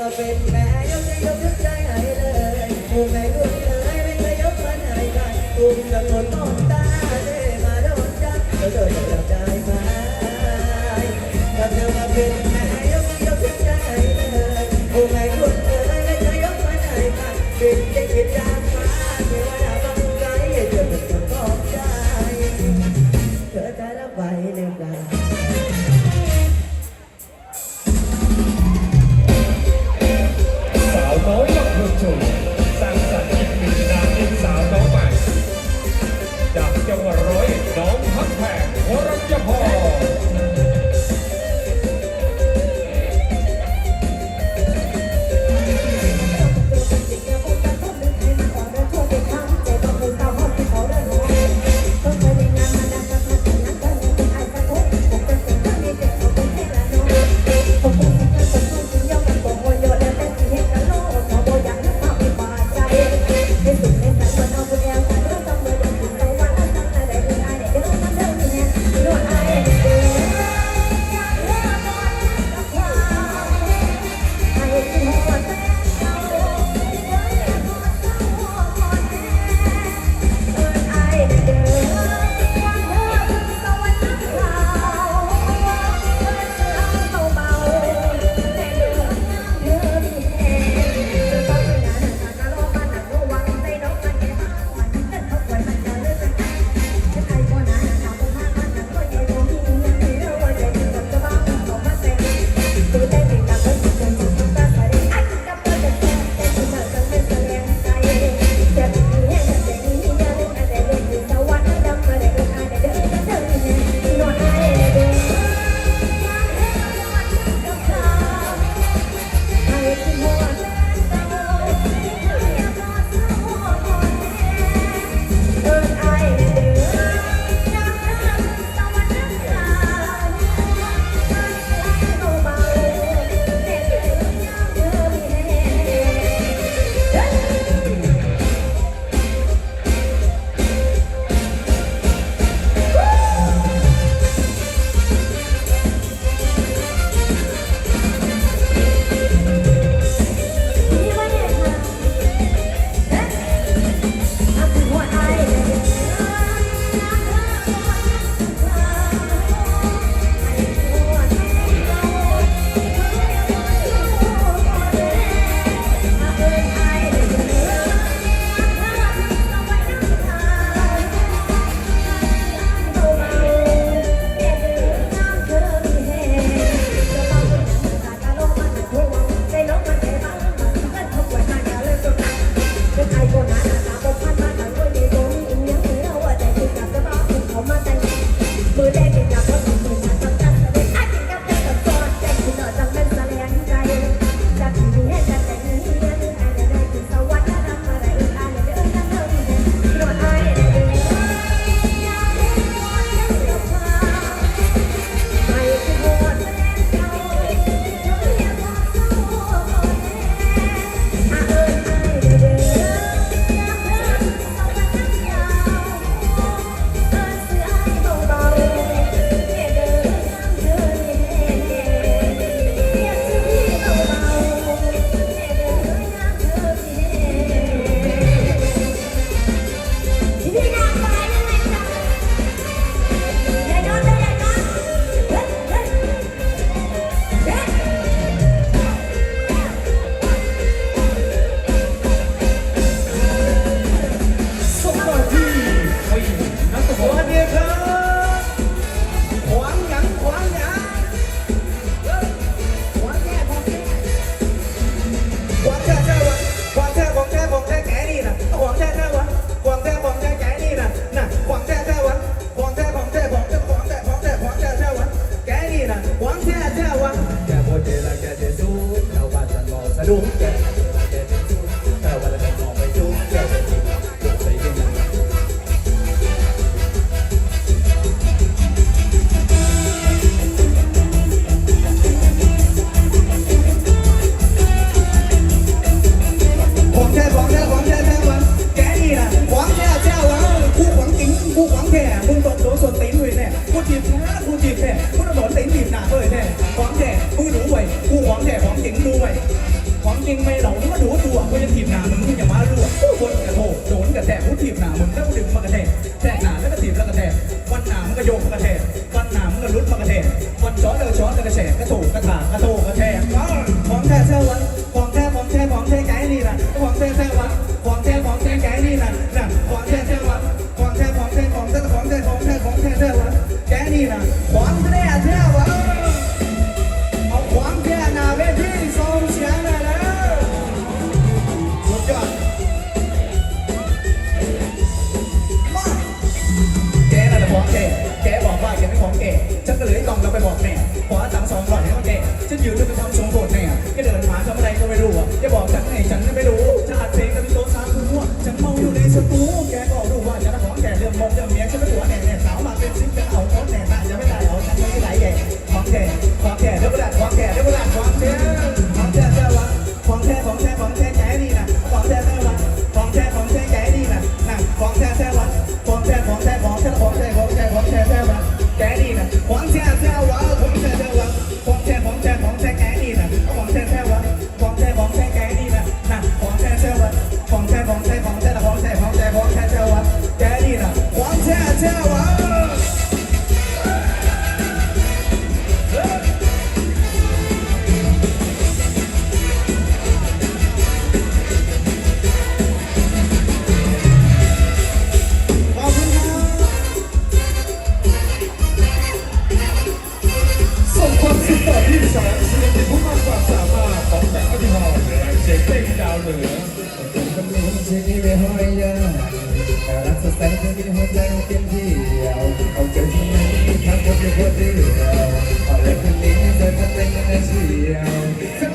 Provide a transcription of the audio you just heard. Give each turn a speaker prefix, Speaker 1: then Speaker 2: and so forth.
Speaker 1: มาเป็นแม่ยกใจยกยกใจให้เลยกูแม่กูนี่เลยไม่เคยยกมันให้ใครกูจะ
Speaker 2: ทนมองตาเธอมาโดน
Speaker 3: จับเธอเธอเธอใจไห
Speaker 2: มา
Speaker 1: ถ้าเธอมาเป็น don't get บอกแม่ขอสั่งสองหลอดให้เขาแก่ฉันยืนด้วยความสงโกรธแม่ก็เดินมาทำอะไรก็ไม่รู้อะจะบอกฉันไงฉันไม่รู้ ชีวิตเลยห้ยยารักสดใสเธอมีหัวใจเต็มที่เอาใจฉันนั้นที่ทำกับเธอคนเดียวอ่อแรงคนนี้จะทำ
Speaker 2: เป็นยัง
Speaker 4: ไงเชียว